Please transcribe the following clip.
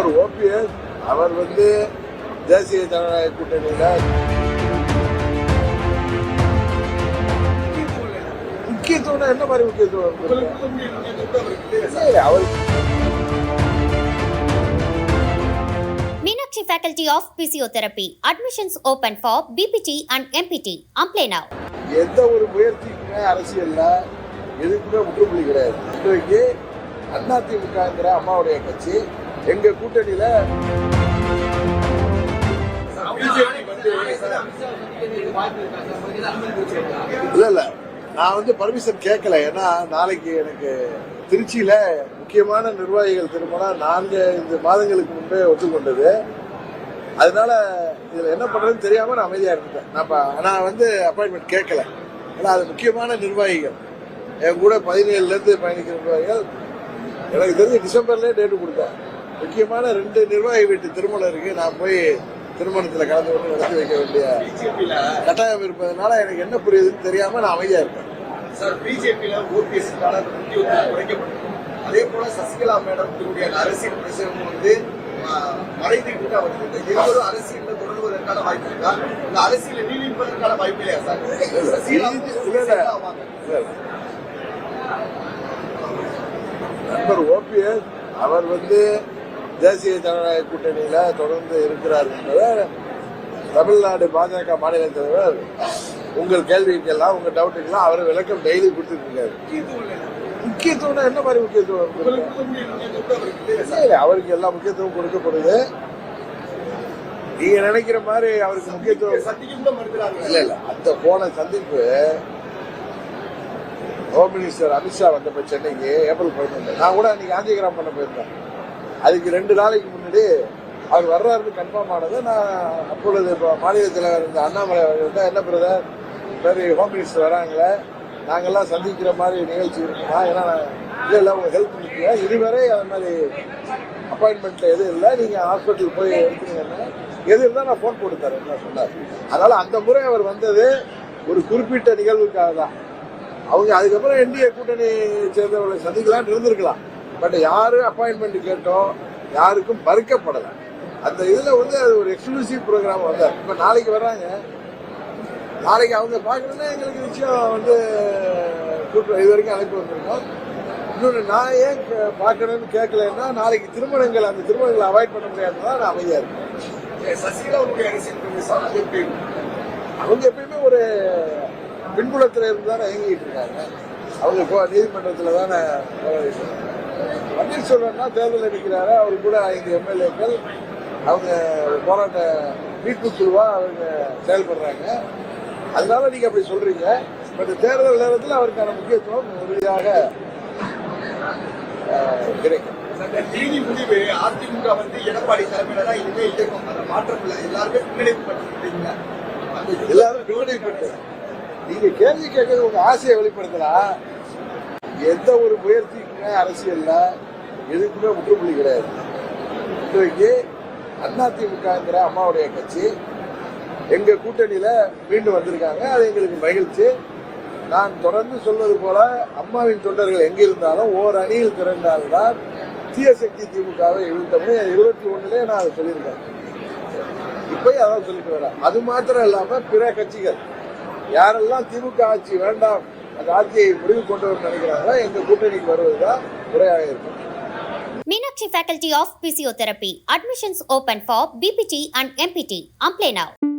நண்பர் ஓபிஎஸ் அவர் வந்து தேசிய ஜனநாயக கூட்டணியில முக்கியத்துவம் என்ன மாதிரி முக்கியத்துவம் சரி, அவர் Meenakshi Faculty of Physiotherapy. Admissions open for BPT and MPT. Apply now. எந்த ஒரு முயற்சிக்குமே அரசியல்ல எதுக்குமே முற்றுப்புள்ளி கிடையாது இன்றைக்கு அதிமுகங்கிற அம்மாவுடைய கட்சி எங்க கூட்டணியில இல்ல இல்ல. நான் வந்து பர்மிஷன் கேட்கல ஏன்னா நாளைக்கு எனக்கு திருச்சியில முக்கியமான நிர்வாகிகள் திருமணம் நான்கு ஐந்து மாதங்களுக்கு முன்பே ஒத்துக்கொண்டது. அதனால இதுல என்ன பண்றதுன்னு தெரியாம நான் அமைதியா இருந்துட்டேன். நான் நான் வந்து அப்பாயின்மெண்ட் கேட்கல ஏன்னா அது முக்கியமான நிர்வாகிகள். என் கூட பதினேழுல இருந்து பயணிக்கிற நிர்வாகிகள். எனக்கு தெரிஞ்சு டிசம்பர்லயே டேட்டு கொடுத்தேன். முக்கியமான ரெண்டு நிர்வாகி வீட்டு திருமணம் இருக்கு நான் போய் திருமணத்துல கலந்து கொண்டு நடத்தி வைக்க வேண்டிய கட்டாயம் இருப்பதனால எனக்கு என்ன புரியுதுன்னு தெரியாம நான் அமைதியா இருக்கேன் சார் பிஜேபியில ஓபிஎஸ் குறைக்கப்படும் அதே போல சசிகலா மேடம் அரசியல் பிரசவம் வந்து மறைந்துகிட்டு வருது இருவரும் அரசியல்ல தொடர்வதற்கான வாய்ப்பு இருக்கா? இந்த அரசியல நீடிப்பதற்கான வாய்ப்பு இல்லையா சார். நண்பர் ஓபிஎஸ் அவர் வந்து தேசிய ஜனநாயக கூட்டணியில் தொடர்ந்து இருக்கிறார் என்பதை தமிழ்நாடு பாஜக மாநில தலைவர் உங்கள் கேள்விக்கெல்லாம் உங்கள் டவுட்டுக்கெல்லாம் அவர் விளக்கம் டெய்லி கொடுத்துருக்காரு இருக்காரு முக்கியத்துவம் என்ன மாதிரி முக்கியத்துவம் அவருக்கு எல்லா முக்கியத்துவம் கொடுக்கப்படுது. நீங்க நினைக்கிற மாதிரி அவருக்கு முக்கியத்துவம் இல்ல இல்ல அந்த போன சந்திப்பு ஹோம் மினிஸ்டர் அமித்ஷா வந்தப்ப சென்னைக்கு ஏப்ரல் பதினொன்று. நான் கூட அன்னைக்கு காந்திகிராம் பண்ண போயிருந்தேன். அதுக்கு ரெண்டு நாளைக்கு முன்னாடி அவர் வர்றாருன்னு கன்ஃபார்ம் ஆனது நான் அப்பொழுது இப்போ மாநில தலைவர் இருந்த அண்ணாமலை அவர்கள்ட்ட என்ன பிரதர் சரி ஹோம் மினிஸ்டர் வராங்களே நாங்கள்லாம் சந்திக்கிற மாதிரி நிகழ்ச்சி இருக்குமா? ஏன்னா இல்லை இல்லை உங்கள் ஹெல்ப் முக்கியம் இதுவரை அது மாதிரி அப்பாயின்மெண்ட் எதுவும் இல்லை. நீங்கள் ஹாஸ்பிட்டல் போய் எடுத்துக்கீங்கன்னா எது இருந்தால் நான் ஃபோன் போட்டு தரேன் நான் சொன்னார். அதனால் அந்த முறை அவர் வந்தது ஒரு குறிப்பிட்ட நிகழ்வுக்காக தான். அவங்க அதுக்கப்புறம் என்டிஏ கூட்டணி சேர்ந்தவர்களை சந்திக்கலாம்னு இருந்திருக்கலாம். பட் யாரும் அப்பாயின்மெண்ட் கேட்டோம் யாருக்கும் மறுக்கப்படலை அந்த இதில் வந்து அது ஒரு எக்ஸ்க்ளூசிவ் ப்ரோக்ராம் வந்தார் இப்போ நாளைக்கு வர்றாங்க. நாளைக்கு அவங்க பார்க்கணுன்னா எங்களுக்கு நிச்சயம் வந்து கூட்டம் இது வரைக்கும் அழைப்பு வந்திருக்கோம். இன்னொன்று நான் ஏன் பார்க்கணும்னு கேட்கலன்னா நாளைக்கு திருமணங்கள் அந்த திருமணங்களை அவாய்ட் பண்ண முடியாதுதான் நான் அமைதியாக இருக்கேன் சசிகலா அரசியல் இருக்கும்? அவங்க எப்பயுமே ஒரு பின்புலத்தில் இருந்து தானே இயங்கிட்டு இருக்காங்க. அவங்க நீதிமன்றத்தில் தானே பன்னீர்செல்வம்னா தேர்தல் நிற்கிறாரு அவர் கூட ஐந்து எம்எல்ஏக்கள். அவங்க போராட்ட மீட்பு குழுவா அவங்க செயல்படுறாங்க. அதனால நீங்க அப்படி சொல்றீங்க. பட் தேர்தல் நேரத்தில் அவருக்கான முக்கியத்துவம் உறுதியாக கிடைக்கும். டிவி முடிவு அதிமுக வந்து எடப்பாடி தலைமையில தான் இனிமே இயக்கம் அந்த மாற்றம் இல்லை எல்லாருமே எல்லாரும் பின்னடைப்பட்டு நீங்க கேள்வி கேட்கறது உங்க ஆசையை வெளிப்படுத்தலாம் எந்த ஒரு முயற்சிக்குமே அரசியல்ல எதுக்குமே முற்றுப்புள்ளி கிடையாது. இன்றைக்கு அதிமுகங்கிற அம்மாவுடைய கட்சி எங்க கூட்டணியில மீண்டும் வந்திருக்காங்க. அது எங்களுக்கு மகிழ்ச்சி. நான் தொடர்ந்து சொல்வது போல அம்மாவின் தொண்டர்கள் எங்க இருந்தாலும் ஓர் அணியில் திரண்டால்தான் தீய சக்தி திமுகவை எழுத்தமே இருபத்தி ஒண்ணுலயே நான் அதை சொல்லியிருக்கேன். இப்பயும் அதான் சொல்லிட்டு வரேன் அது மாத்திரம் இல்லாம பிற கட்சிகள் யாரெல்லாம் திமுக ஆட்சி வேண்டாம் அந்த ஆட்சியை முடிவு கொண்டு வர நினைக்கிறாங்களோ எங்க கூட்டணிக்கு வருவதுதான் முறையாக இருக்கும். Faculty of Physiotherapy. Admissions open for BPT and MPT. Apply now.